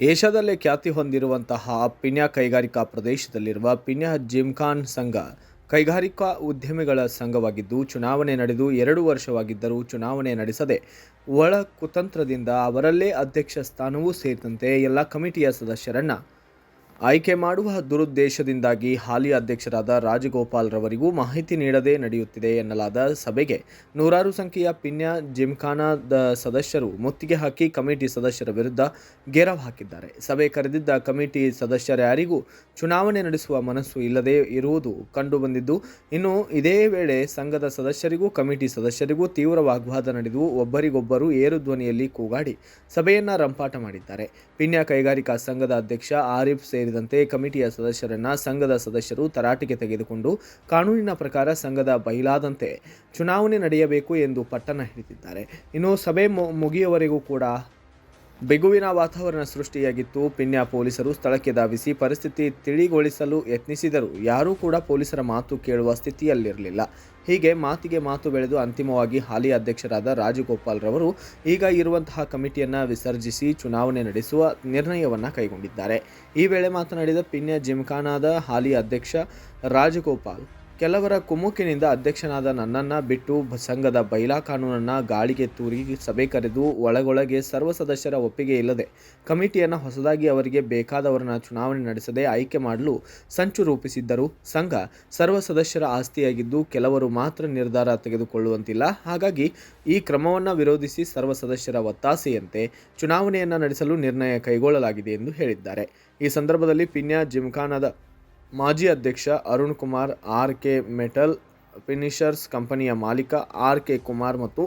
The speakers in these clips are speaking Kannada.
ಏಷ್ಯಾದಲ್ಲೇ ಖ್ಯಾತಿ ಹೊಂದಿರುವಂತಹ ಪಿಣ್ಯ ಕೈಗಾರಿಕಾ ಪ್ರದೇಶದಲ್ಲಿರುವ ಪಿಣ್ಯ ಜಿಮ್ಖಾನ್ ಸಂಘ ಕೈಗಾರಿಕಾ ಉದ್ಯಮಿಗಳ ಸಂಘವಾಗಿದ್ದು, ಚುನಾವಣೆ ನಡೆದು ಎರಡು ವರ್ಷವಾಗಿದ್ದರೂ ಚುನಾವಣೆ ನಡೆಸದೆ ಒಳ ಕುತಂತ್ರದಿಂದ ಅವರಲ್ಲೇ ಅಧ್ಯಕ್ಷ ಸ್ಥಾನವೂ ಸೇರಿದಂತೆ ಎಲ್ಲ ಕಮಿಟಿಯ ಸದಸ್ಯರನ್ನ ಆಯ್ಕೆ ಮಾಡುವ ದುರುದ್ದೇಶದಿಂದಾಗಿ ಹಾಲಿ ಅಧ್ಯಕ್ಷರಾದ ರಾಜಗೋಪಾಲ್ ರವರಿಗೂ ಮಾಹಿತಿ ನೀಡದೆ ನಡೆಯುತ್ತಿದೆ ಎನ್ನಲಾದ ಸಭೆಗೆ ನೂರಾರು ಸಂಖ್ಯೆಯ ಪಿನ್ಯ ಜಿಮ್ಖಾನಾದ ಸದಸ್ಯರು ಮುತ್ತಿಗೆ ಹಾಕಿ ಕಮಿಟಿ ಸದಸ್ಯರ ವಿರುದ್ಧ ಗೆರವ್ ಹಾಕಿದ್ದಾರೆ. ಸಭೆ ಕರೆದಿದ್ದ ಕಮಿಟಿ ಸದಸ್ಯರ್ಯಾರಿಗೂ ಚುನಾವಣೆ ನಡೆಸುವ ಮನಸ್ಸು ಇಲ್ಲದೆ ಇರುವುದು ಕಂಡುಬಂದಿದ್ದು, ಇನ್ನು ಇದೇ ವೇಳೆ ಸಂಘದ ಸದಸ್ಯರಿಗೂ ಕಮಿಟಿ ಸದಸ್ಯರಿಗೂ ತೀವ್ರ ವಾಗ್ವಾದ ನಡೆದು ಒಬ್ಬರಿಗೊಬ್ಬರು ಏರು ಧ್ವನಿಯಲ್ಲಿ ಕೂಗಾಡಿ ಸಭೆಯನ್ನ ರಂಪಾಟ ಮಾಡಿದ್ದಾರೆ. ಪಿನ್ಯ ಕೈಗಾರಿಕಾ ಸಂಘದ ಅಧ್ಯಕ್ಷ ಆರಿಫ್ ಸೇರಿದಂತೆ ಕಮಿಟಿಯ ಸದಸ್ಯರನ್ನ ಸಂಘದ ಸದಸ್ಯರು ತರಾಟೆಗೆ ತೆಗೆದುಕೊಂಡು ಕಾನೂನಿನ ಪ್ರಕಾರ ಸಂಘದ ಬಯಲಾದಂತೆ ಚುನಾವಣೆ ನಡೆಯಬೇಕು ಎಂದು ಪಟ್ಟಣ ಹಿಡಿದಿದ್ದಾರೆ. ಇನ್ನು ಸಭೆ ಮುಗಿಯುವವರೆಗೂ ಕೂಡ ಬಿಗುವಿನ ವಾತಾವರಣ ಸೃಷ್ಟಿಯಾಗಿತ್ತು. ಪಿನ್ಯಾ ಪೊಲೀಸರು ಸ್ಥಳಕ್ಕೆ ಧಾವಿಸಿ ಪರಿಸ್ಥಿತಿ ತಿಳಿಗೊಳಿಸಲು ಯತ್ನಿಸಿದರು. ಯಾರೂ ಕೂಡ ಪೊಲೀಸರ ಮಾತು ಕೇಳುವ ಸ್ಥಿತಿಯಲ್ಲಿರಲಿಲ್ಲ. ಹೀಗೆ ಮಾತಿಗೆ ಮಾತು ಬೆಳೆದು ಅಂತಿಮವಾಗಿ ಹಾಲಿ ಅಧ್ಯಕ್ಷರಾದ ರಾಜಗೋಪಾಲ್ ರವರು ಈಗ ಇರುವಂತಹ ಕಮಿಟಿಯನ್ನು ವಿಸರ್ಜಿಸಿ ಚುನಾವಣೆ ನಡೆಸುವ ನಿರ್ಣಯವನ್ನು ಕೈಗೊಂಡಿದ್ದಾರೆ. ಈ ವೇಳೆ ಮಾತನಾಡಿದ ಪಿನ್ಯಾ ಜಿಮ್ಖಾನಾದ ಹಾಲಿ ಅಧ್ಯಕ್ಷ ರಾಜಗೋಪಾಲ್ ಕೆಲವರ ಕುಮುಕಿನಿಂದ ಅಧ್ಯಕ್ಷನಾದ ನನ್ನನ್ನು ಬಿಟ್ಟು ಸಂಘದ ಬೈಲಾ ಕಾನೂನನ್ನು ಗಾಳಿಗೆ ತೂರಿ ಸಭೆ ಕರೆದು ಒಳಗೊಳಗೆ ಸರ್ವ ಸದಸ್ಯರ ಒಪ್ಪಿಗೆ ಇಲ್ಲದೆ ಕಮಿಟಿಯನ್ನು ಹೊಸದಾಗಿ ಅವರಿಗೆ ಬೇಕಾದವರನ್ನ ಚುನಾವಣೆ ನಡೆಸದೆ ಆಯ್ಕೆ ಮಾಡಲು ಸಂಚು ರೂಪಿಸಿದ್ದರು. ಸಂಘ ಸರ್ವ ಸದಸ್ಯರ ಆಸ್ತಿಯಾಗಿದ್ದು ಕೆಲವರು ಮಾತ್ರ ನಿರ್ಧಾರ ತೆಗೆದುಕೊಳ್ಳುವಂತಿಲ್ಲ. ಹಾಗಾಗಿ ಈ ಕ್ರಮವನ್ನು ವಿರೋಧಿಸಿ ಸರ್ವ ಸದಸ್ಯರ ಒತ್ತಾಸೆಯಂತೆ ಚುನಾವಣೆಯನ್ನು ನಡೆಸಲು ನಿರ್ಣಯ ಕೈಗೊಳ್ಳಲಾಗಿದೆ ಎಂದು ಹೇಳಿದ್ದಾರೆ. ಈ ಸಂದರ್ಭದಲ್ಲಿ ಪಿನ್ಯಾ ಜಿಮ್ಖಾನದ ಮಾಜಿ ಅಧ್ಯಕ್ಷ Arun Kumar R K metal finishers ಕಂಪನಿಯ ಮಾಲೀಕ ಆರ್ ಕೆ ಕುಮಾರ್ ಮತ್ತು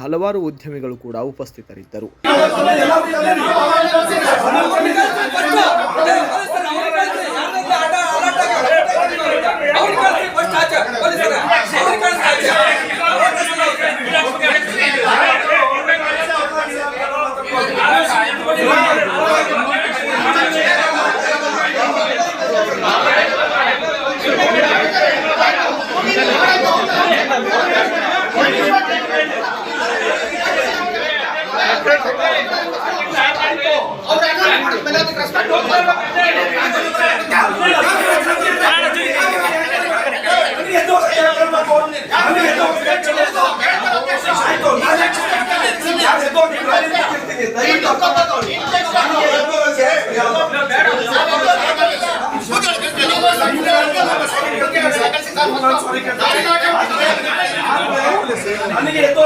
ಹಲವಾರು ಉದ್ಯಮಿಗಳು ಕೂಡ ಉಪಸ್ಥಿತರಿದ್ದರು. ¡Ahora!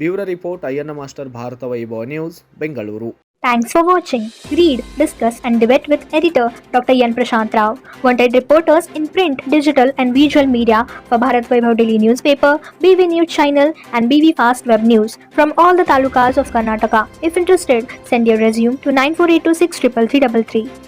Bureau report Ayyanna master Bharata Vaibhava news Bengaluru Thanks for watching. Read, discuss, and debate with editor Dr. Yan Prashant Rao. Wanted reporters in print, digital, and visual media for Bharat Vaibhav Daily Newspaper, BV News Channel, and BV Fast Web News from all the talukas of Karnataka. If interested, send your resume to 9482633333.